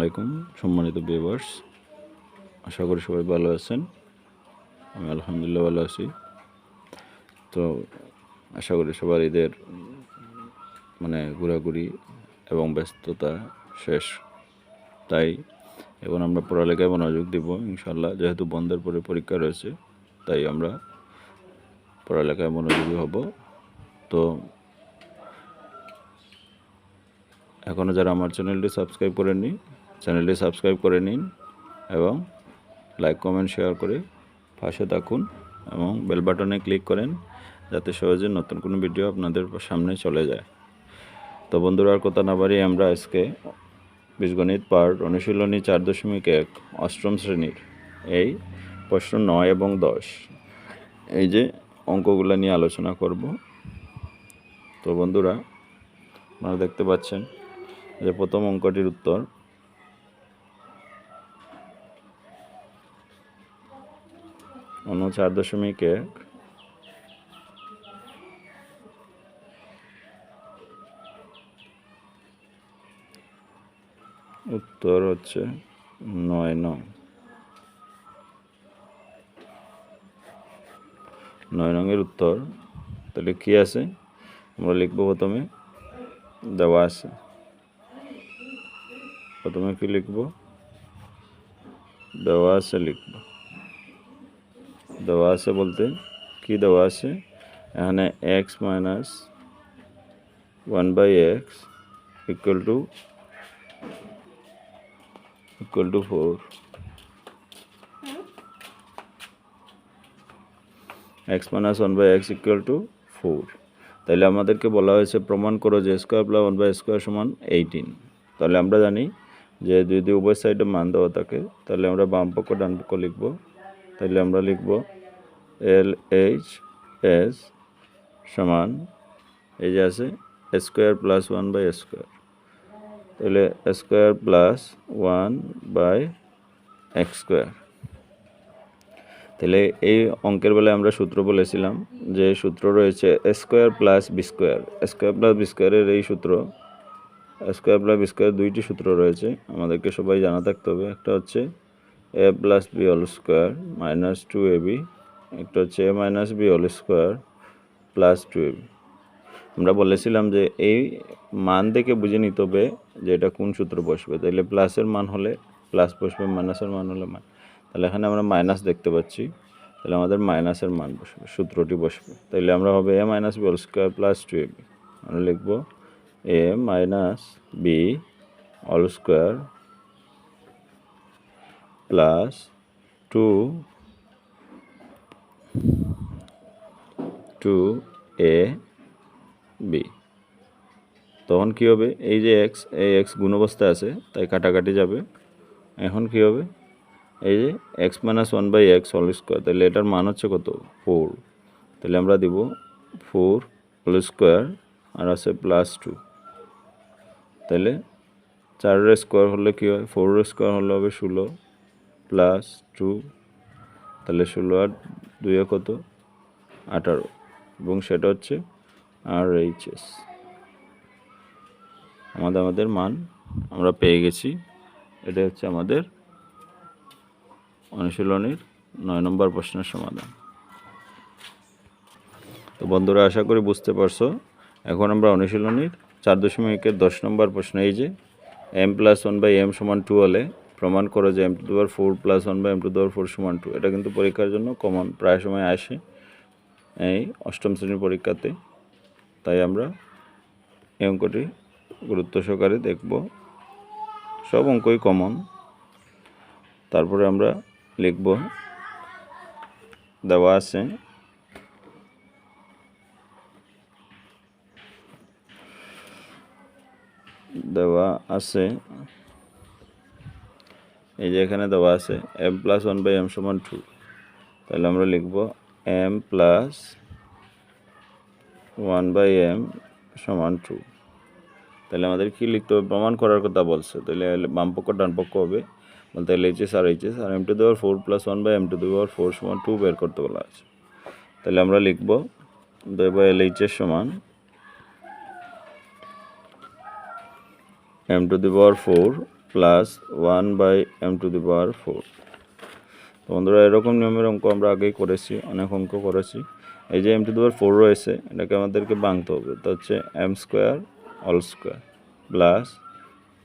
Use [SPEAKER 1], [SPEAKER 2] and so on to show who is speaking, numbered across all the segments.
[SPEAKER 1] আসসালামাইকুম সম্মানিত ভিউয়ার্স আশা করি সবাই ভালো আছেন। আমি আলহামদুলিল্লাহ ভালো আছি। তো আশা করি সবার ঈদের মানে ঘোরাঘুরি এবং ব্যস্ততা শেষ। তাই এখন আমরা পড়ালেখায় মনোযোগ দিব ইনশাল্লাহ যেহেতু বন্ধের পরে পরীক্ষা রয়েছে, তাই আমরা পড়ালেখায় মনোযোগী হব। তো এখনও যারা আমার চ্যানেলটি সাবস্ক্রাইব করেননি চ্যানেলটি সাবস্ক্রাইব করে নিন এবং লাইক, কমেন্ট, শেয়ার করে পাশে থাকুন এবং বেল বাটনে ক্লিক করেন যাতে সহজে নতুন কোনো ভিডিও আপনাদের সামনে চলে যায়। তো বন্ধুরা, আর কথা না বাড়িয়ে আমরা আজকে বীজগণিত পার্ট অনুশীলনী চার দশমিক এক অষ্টম শ্রেণির এই প্রশ্ন নয় এবং দশ। এই যে অঙ্কগুলো নিয়ে আলোচনা করব। তো বন্ধুরা, আপনারা দেখতে পাচ্ছেন যে প্রথম অঙ্কটির উত্তর অন্য চার দশমিক এক উত্তর হচ্ছে নয় নং নয় রঙের উত্তর। তাহলে কি আছে? আমরা লিখব প্রথমে, দেওয়া আছে। প্রথমে কি লিখব? দেওয়া আছে লিখব। দেওয়া আছে বলতে। কি দেওয়া আছে? এখানে x minus one by x equal to equal to four x minus one by x equal to four তাহলে আমাদেরকে বলা হয়েছে, প্রমাণ করো যে square plus one by square সমান এইটিন তাহলে আমরা জানি যে যদি উভয় সাইডে মান দেওয়া থাকে তাহলে আমরা বাম পক্ষ, ডান পক্ষ লিখব। তাহলে আমরা লিখব এল এইচ এস সমান এই যে আছে square plus one by square. তাহলে square plus one by x square. তাহলে এই অঙ্কের বেলায় আমরা সূত্র বলেছিলাম যে সূত্র রয়েছে square plus B square. Square plus B স্কোয়ারের এই সূত্র, স্কোয়ার প্লাস বি স্কোয়ার দুইটি সূত্র রয়েছে। আমাদেরকে সবাই জানা থাকতে হবে। একটা হচ্ছে A plus B whole square minus two A B, একটা হচ্ছে A minus B whole square plus two A B. আমরা বলেছিলাম যে এই মান দেখে বুঝে নিতে হবে যে এটা কোন সূত্র বসবে। তাহলে প্লাসের মান হলে প্লাস বসবে মাইনাসের মান হলে মান তাহলে এখানে আমরা মাইনাস দেখতে পাচ্ছি। তাহলে আমাদের মাইনাসের মান বসবে, সূত্রটি বসবে। তাহলে আমরা হবে A minus B whole square plus two A B. আমরা লিখব A minus B all square plus two two A B তখন কী হবে? এই যে এক্স এই এক্স গুণ অবস্থায় আছে, তাই কাটাকাটি যাবে। এখন কী হবে? এই যে x minus one by x whole square তাহলে এটার মান হচ্ছে কত? ফোর তাহলে আমরা দিব ফোর হোল স্কোয়ার আর আছে প্লাস টু তাহলে চারের স্কোয়ার হলে কী হয়? ফোরের স্কোয়ার হলে হবে ষোলো। প্লাস টু, তাহলে ষোলো আর দুইয়ে কত? আঠারো। এবং সেটা হচ্ছে আর এইচএস আমাদের আমাদের মান আমরা পেয়ে গেছি। এটা হচ্ছে আমাদের অনুশীলনীর নয় নম্বর প্রশ্নের সমাধান। তো বন্ধুরা, আশা করি বুঝতে পারছ। এখন আমরা অনুশীলনীর চার দশমিকের দশ নম্বর প্রশ্ন, এই যে M plus one by M সমান টু হলে প্রমাণ করো যে এম টু দেওয়ার ফোর প্লাস ওয়ান বা এম টু দেওয়ার ফোর সমান টু এটা কিন্তু পরীক্ষার জন্য কমন প্রায় সময় আসে এই অষ্টম শ্রেণির পরীক্ষাতে। তাই আমরা এই অঙ্কটি গুরুত্ব সহকারে দেখব। সব অঙ্কই কমন তারপরে আমরা লিখব। দেওয়া আছে। দেওয়া আছে। এই যে এখানে দেওয়া আছে M plus one by M সমান টু তাহলে আমরা লিখব M plus one by M সমান টু তাহলে আমাদের কি লিখতে হবে? প্রমাণ করার কথা বলছে। তাহলে বাম পক্ষ, ডান পক্ষ হবে। বলতে এল এইচএস আর এইচএস আর এম টু দেওয়ার four plus one by M to দেওয়ার ফোর সমান টু বের করতে বলা আছে। তাহলে আমরা লিখব দেব এল এইচএস সমান M to the power four plus one by M to the power four তো বন্ধুরা, এরকম নিয়মের অঙ্ক আমরা আগেই করেছি, অনেক অঙ্ক করেছি। এই যে M to the power four রয়েছে, এটাকে আমাদেরকে ভাঙতে হবে। তো হচ্ছে M square all square plus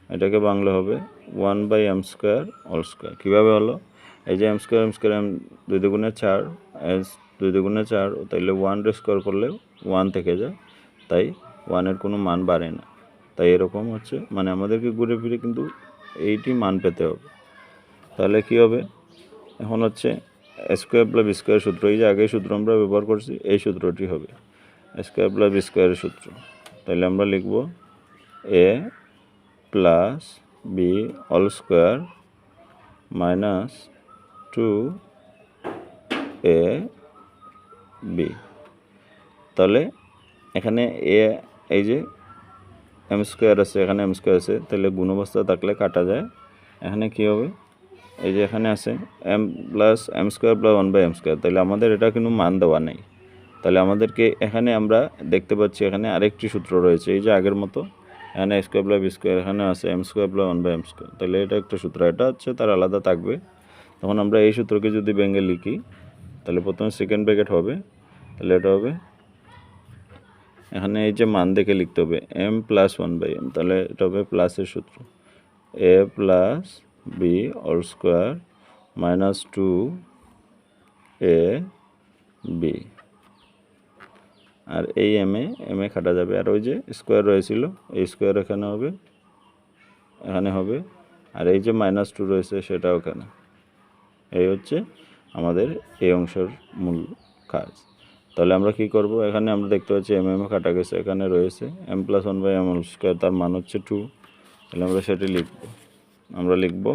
[SPEAKER 1] এটাকে বাংলা হবে one by M square all square কীভাবে হলো? এই যে M square M square M দুই দুগুণে চার এস দুই দুগুণে চার তাইলে ওয়ান স্কোয়ার করলে ওয়ান থেকে যায়, তাই ওয়ানের কোনো মান বাড়ে না। তাই এরকম হচ্ছে। মানে আমাদেরকে ঘুরে ফিরে কিন্তু এইটি মান পেতে হবে। তাহলে কি হবে? এখন হচ্ছে স্কোয়ার প্লাস স্কোয়ার সূত্র। এই যে আগের সূত্র আমরা ব্যবহার করছি, এই সূত্রটি হবে স্কোয়ার প্লাস স্কোয়ারের সূত্র। তাহলে আমরা লিখব A plus B all square minus two A B তাহলে এখানে এ এই যে এম স্কোয়ার আছে, এখানে এম স্কোয়ার আছে। তাহলে গুণবস্থা থাকলে কাটা যায়। এখানে কি হবে? এই যে এখানে আছে, M plus M square plus one by M square. তাহলে আমাদের এটা কিন্তু মান দেওয়া নেই। তাহলে আমাদেরকে এখানে আমরা দেখতে পাচ্ছি এখানে আরেকটি সূত্র রয়েছে, এই যে আগের মতো। এখানে স্কোয়ার প্লাস বি স্কোয়ার এখানে আছে M square plus one by M square তাহলে এটা একটা সূত্র, এটা হচ্ছে তার আলাদা থাকবে। তখন আমরা এই সূত্রকে যদি ব্যাঙ্গে লিখি, তাহলে প্রথমে সেকেন্ড ব্র্যাকেট হবে। তাহলে এটা হবে এখানে এই যে মান দেখে লিখতে হবে M plus one by M তাহলে এটা হবে প্লাসের সূত্র। A plus B all square minus two A B আর এই এম এ এম এ কাটা যাবে। আর ওই যে স্কোয়ার রয়েছিল, এই স্কোয়ার এখানে হবে এখানে হবে। আর এই যে মাইনাস টু রয়েছে সেটা ওখানে এই হচ্ছে আমাদের এই অংশের মূল কাজ। তাহলে আমরা কি করব? এখানে আমরা দেখতে পাচ্ছি এম এম কাটা গেছে, এখানে রয়েছে M plus one by M square তার মান হচ্ছে টু তাহলে আমরা সেটি লিখব। আমরা লিখব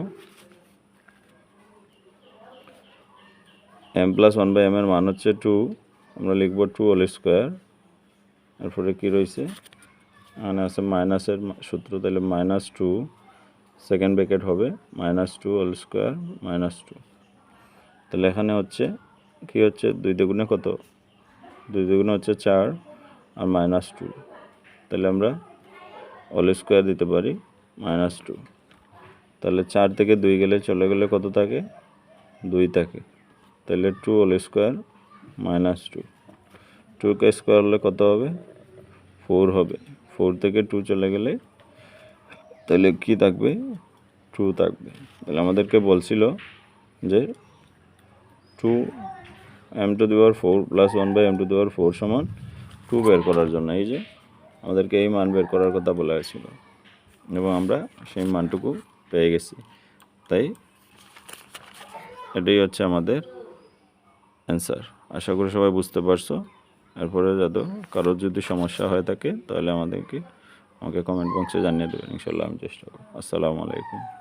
[SPEAKER 1] M plus one by M এর মান হচ্ছে টু আমরা লিখব টু হোল স্কোয়ার এরপরে কি রয়েছে? এখানে আছে মাইনাসের সূত্র, তাহলে মাইনাস টু সেকেন্ড ব্র্যাকেট হবে minus two whole square minus two তাহলে এখানে হচ্ছে, কি হচ্ছে? দুই দুগুণে কত? দুই দুগুণে হচ্ছে চার আর মাইনাস টু তাহলে আমরা অল স্কোয়ার দিতে পারি মাইনাস টু তাহলে চার থেকে দুই গেলে চলে গেলে কত থাকে? দুই থাকে। তাহলে two all square minus two টুকে স্কোয়ার হলে কত হবে? ফোর হবে। ফোর থেকে টু চলে গেলে তাহলে কি থাকবে? টু থাকবে। তাহলে আমাদেরকে বলছিল যে টু এম টু দেওয়ার four plus one by M to দেওয়ার ফোর সমান টু বের করার জন্য। এই যে আমাদেরকে এই মান বের করার কথা বলা হয়েছিল। এবং আমরা সেই মানটুকু পেয়ে গেছি। তাই এটাই হচ্ছে আমাদের অ্যান্সার আশা করি সবাই বুঝতে পারছ। এরপরে যাতে কারোর যদি সমস্যা হয়ে থাকে, তাহলে আমাদেরকে আমাকে কমেন্ট বক্সে জানিয়ে দেবেন। ইনশাল্লাহ আমি চেষ্টা করব। আসসালামু আলাইকুম।